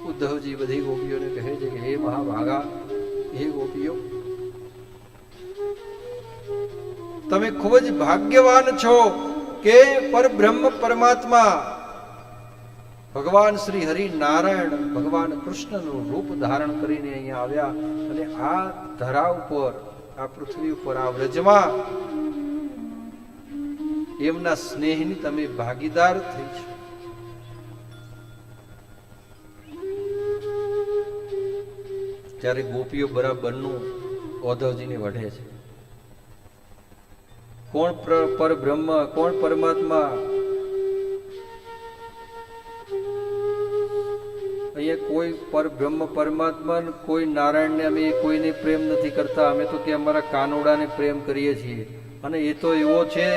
ઉદ્ધવજી બધી ગોપીઓને કહે છે કે હે મહાભાગા, હે ગોપીઓ. તમે ખૂબ જ ભાગ્યવાન છો કે પરબ્રહ્મ પરમાત્મા ભગવાન શ્રી હરિ નારાયણ ભગવાન કૃષ્ણનું રૂપ ધારણ કરીને અહીંયા આવ્યા અને આ ધરા ઉપર, આ પૃથ્વી ઉપર, આ વ્રજમાં એમના સ્નેહની તમે ભાગીદાર થઈ છો. ત્યારે ગોપીઓ બરાબરનું ઓધવજીને વઢે છે. કોણ પર, પરબ્રહ્મ, કોણ પરમાત્મા? અહીંયા કોઈ પરબ્રહ્મ, પરમાત્મા ને કોઈ નારાયણને અમે કોઈને પ્રેમ નથી કરતા. અમે તો કે અમારા કાનોડાને પ્રેમ કરીએ છીએ. અને એ તો એવો છે,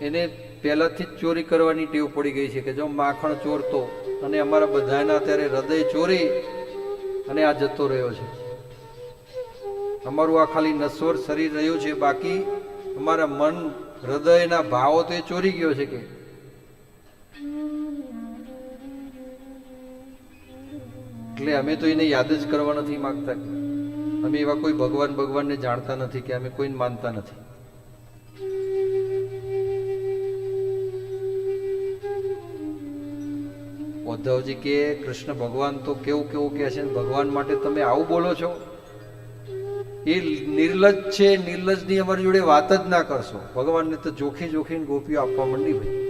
એને પહેલાથી જ ચોરી કરવાની ટેવ પડી ગઈ છે કે જો માખણ ચોરતો અને અમારા બધાના અત્યારે હૃદય ચોરી અને આ જતો રહ્યો છે. અમારું આ ખાલી નશ્વર શરીર રહ્યું છે, બાકી અમારા મન, હૃદયના ભાવો તો એ ચોરી ગયો છે કે. એટલે અમે તો એને યાદ જ કરવા નથી માંગતા અમે એવા કોઈ ભગવાન ભગવાનને જાણતા નથી કે અમે કોઈને માનતા નથી. ઉદ્ધવજી કે, કૃષ્ણ, ભગવાન તો કેવું કેવું કહે છે ભગવાન માટે તમે આવું બોલો છો? એ નિર્લજ છે, નિર્લજની અમારી જોડે વાત જ ના કરશો. ભગવાનને તો જોખી જોખીને ગોપીઓ આપવા માંડી ભાઈ.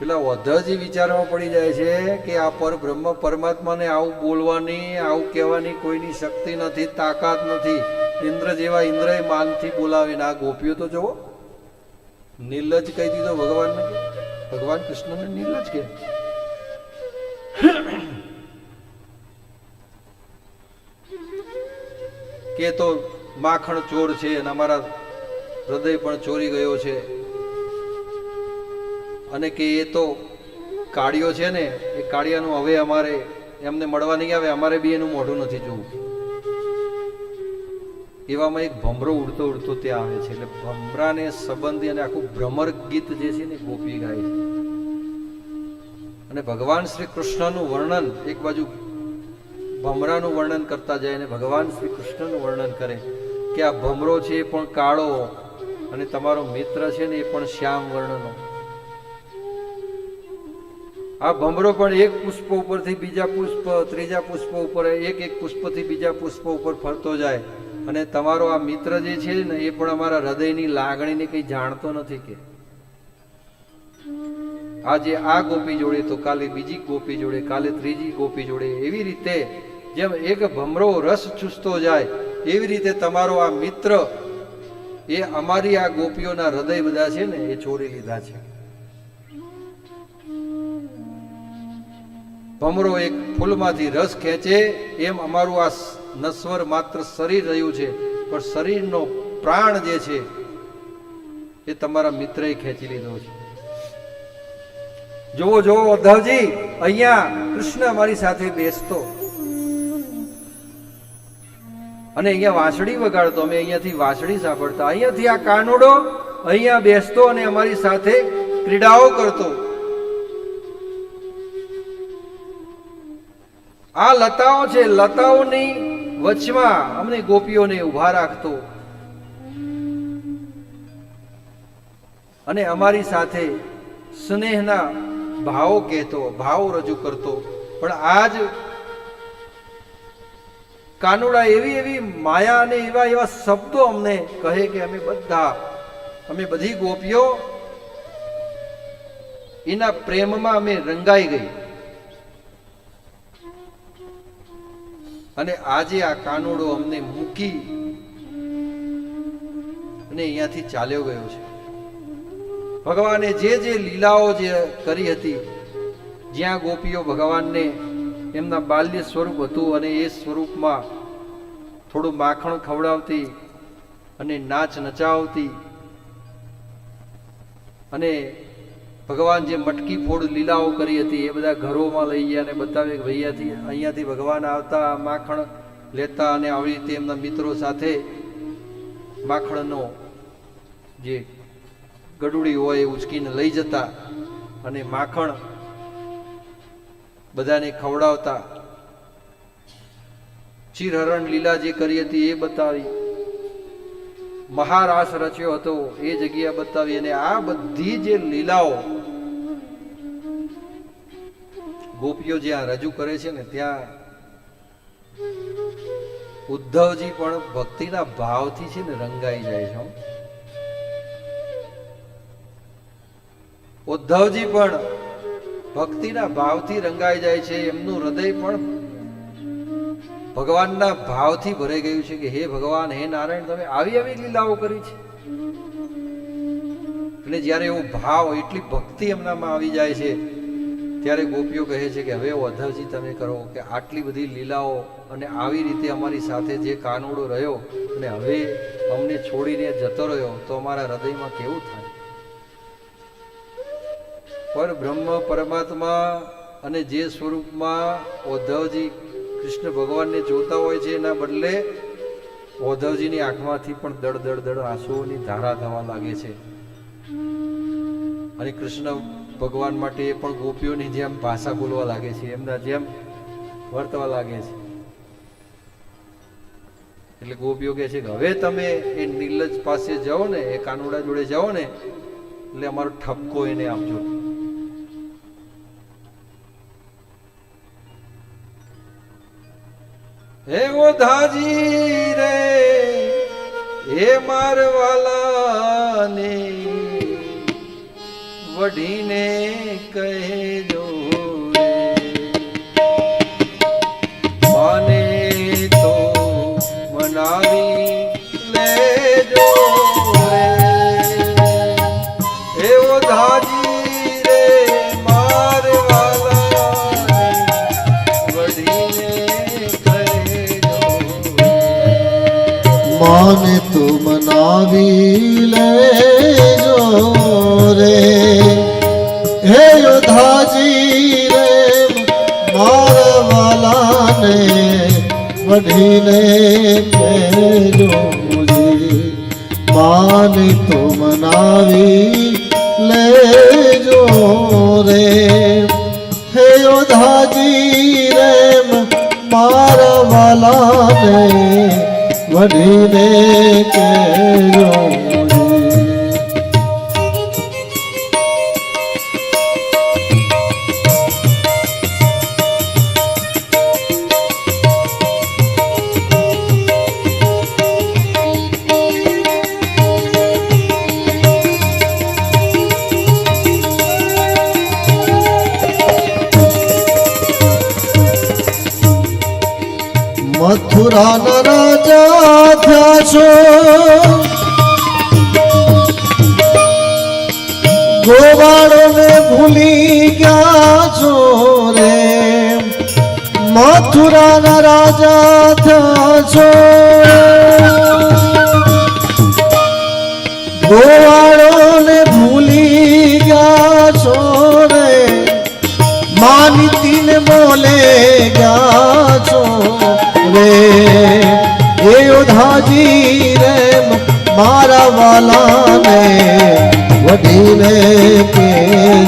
પેલા ઉદ્ધવજી વિચારમાં પડી જાય છે કે આ પર બ્રહ્મ પરમાત્માને આવું બોલવાની, આવું કહેવાની કોઈની શક્તિ નથી, તાકાત નથી. ઇન્દ્ર જેવા ઇન્દ્રએ માનથી બોલાવીને આ ગોપીઓ તો જુઓ, નિર્લજ કહી દીધો ભગવાનને. ભગવાન કૃષ્ણને નીલજ કે. કે તો માખણ ચોર છે અને અમારા હૃદય પણ ચોરી ગયો છે. અને કે એ તો કાળિયો છે ને, એ કાળિયાનું હવે અમારે એમને મળવા નહીં આવે, અમારે બી એનું મોઢું નથી જોવું. એવામાં એક ભમરો ઉડતો ઉડતો ત્યાં આવે છે. એટલે ભમરાને સંબંધી અને આખું ભ્રમર ગીત જે છે ને ગોપી ગાય છે. અને ભગવાન શ્રી કૃષ્ણનું વર્ણન એક બાજુ ભમરાનું વર્ણન કરતા જાય અને ભગવાન શ્રી કૃષ્ણનું વર્ણન કરે કે આ ભમરો છે એ પણ કાળો અને તમારો મિત્ર છે ને એ પણ શ્યામ વર્ણનો. આ ભમરો પણ એક પુષ્પ ઉપરથી બીજા પુષ્પ, ત્રીજા પુષ્પ ઉપર, એક એક પુષ્પથી બીજા પુષ્પ ઉપર ફરતો જાય. અને તમારો આ મિત્ર જે છે ને, એ પણ અમારા હૃદયની લાગણીને કંઈ જાણતો નથી કે. આજે આ ગોપી જોડે તો કાલે બીજી ગોપી જોડે, કાલે ત્રીજી ગોપી જોડે, એવી રીતે જેમ એક ભમરો રસ ચૂસતો જાય, એવી રીતે તમારો આ મિત્ર, એ અમારી આ ગોપીઓના હૃદય બધા છે ને, એ ચોરી લીધા છે. ભમરો એક ફૂલમાંથી રસ ખેંચે, એમ અમારું આ નશ્વર માત્ર શરીર રહ્યું છે, પણ શરીરનો પ્રાણ જે છે, એ તમારા મિત્રએ ખેંચી લીધો છે. જોવો જોવો ઉદ્ધવજી અહીંયા કૃષ્ણ અમારી સાથે બેસતો. અને અહીંયા વાંસળી વગાડતો, અમે અહીંયાથી વાંસળી સાંભળતા. અહીંયાથી આ કાનુડો અહીંયા બેસતો અને અમારી સાથે ક્રીડાઓ કરતો. આ લતાઓ છે, લતાઓની વચમાં અમને ગોપીઓને ઊભા રાખતો. અને અમારી સાથે સ્નેહના ભાવો કહેતો, ભાવો રજૂ કરતો. પણ આજ કાનુડા એવી એવી માયા અને એવા એવા શબ્દો અમને કહે કે અમે બધા, અમે બધી ગોપીઓ એના પ્રેમમાં અમે રંગાઈ ગઈ. અને આજે આ કાનુડો અમને મૂકી અને અહીંયાથી ચાલ્યો ગયો છે. ભગવાને જે જે લીલાઓ જે કરી હતી, જ્યાં ગોપીઓ ભગવાનને એમના બાલ્ય સ્વરૂપ હતું અને એ સ્વરૂપમાં થોડું માખણ ખવડાવતી અને નાચ નચાવતી અને ભગવાન જે મટકી ફોડ લીલાઓ કરી હતી, એ બધા ઘરોમાં લઈ ગયા અને બતાવે કે ભૈયાથી અહીંયાથી ભગવાન આવતા, માખણ લેતા અને આવી રીતે એમના મિત્રો સાથે માખણનો જે ગડુડી હોય એ ઉચકીને લઈ જતા અને માખણ બધાને ખવડાવતા. ચીરહરણ લીલા જે કરી હતી એ બતાવી. મહારાસ રચ્યો હતો. એ જગ્યા બતાવી અને આ બધી જે લીલાઓ ગોપીઓ જ્યાં રજૂ કરે છે ને, ત્યાં ઉદ્ધવજી પણ ભક્તિના ભાવથી છે ને રંગાઈ જાય છે ઉદ્ધવજી પણ ભક્તિના ભાવથી રંગાઈ જાય છે. એમનું હૃદય પણ ભગવાનના ભાવથી ભરાઈ ગયું છે કે હે ભગવાન, હે નારાયણ, તમે આવી આવી લીલાઓ કરી છે. અને જ્યારે એવો ભાવ, એટલી ભક્તિ એમનામાં આવી જાય છે, ત્યારે ગોપીઓ કહે છે કે હવે વધવજી તમે કરો કે આટલી બધી લીલાઓ અને આવી રીતે અમારી સાથે જે કાનુડો રહ્યો અને હવે અમને છોડીને જતો રહ્યો, તો અમારા હૃદયમાં કેવું થાય? પર બ્રહ્મ, પરમાત્મા અને જે સ્વરૂપમાં ઉદ્ધવજી કૃષ્ણ ભગવાનને જોતા હોય છે, એના બદલે ઉદ્ધવજીની આંખમાંથી પણ દડ દડ દળ આંસુઓની ધારા થવા લાગે છે. અને કૃષ્ણ ભગવાન માટે એ પણ ગોપીઓની જેમ ભાષા બોલવા લાગે છે, એમના જેમ વર્તવા લાગે છે. એટલે ગોપીઓ કહે છે કે હવે તમે એ નીલજ પાસે જાઓ ને, એ કાનુડા જોડે જાઓ ને, એટલે અમારો ઠપકો એને આપજો. હે ઓધાજી રે હે મારવાલાને વઢીને કહેજો મનાવી લેજો રે હે યોધાજી રે મારા વાલાને વઢીને કહેજો માને તું મનાવી લેજો રે હે યોધાજી રે મારા વાલાને વઢીને કહેજો મથુરાના રાજા છો ગોવાળોને ભૂલી ગયા છો રે મથુરાના રાજા છો ગોવાળોને ભૂલી ગયા છો રે માનતીને બોલે ગયા યોધાજી રે મારા વાલાને વઢીને કેજો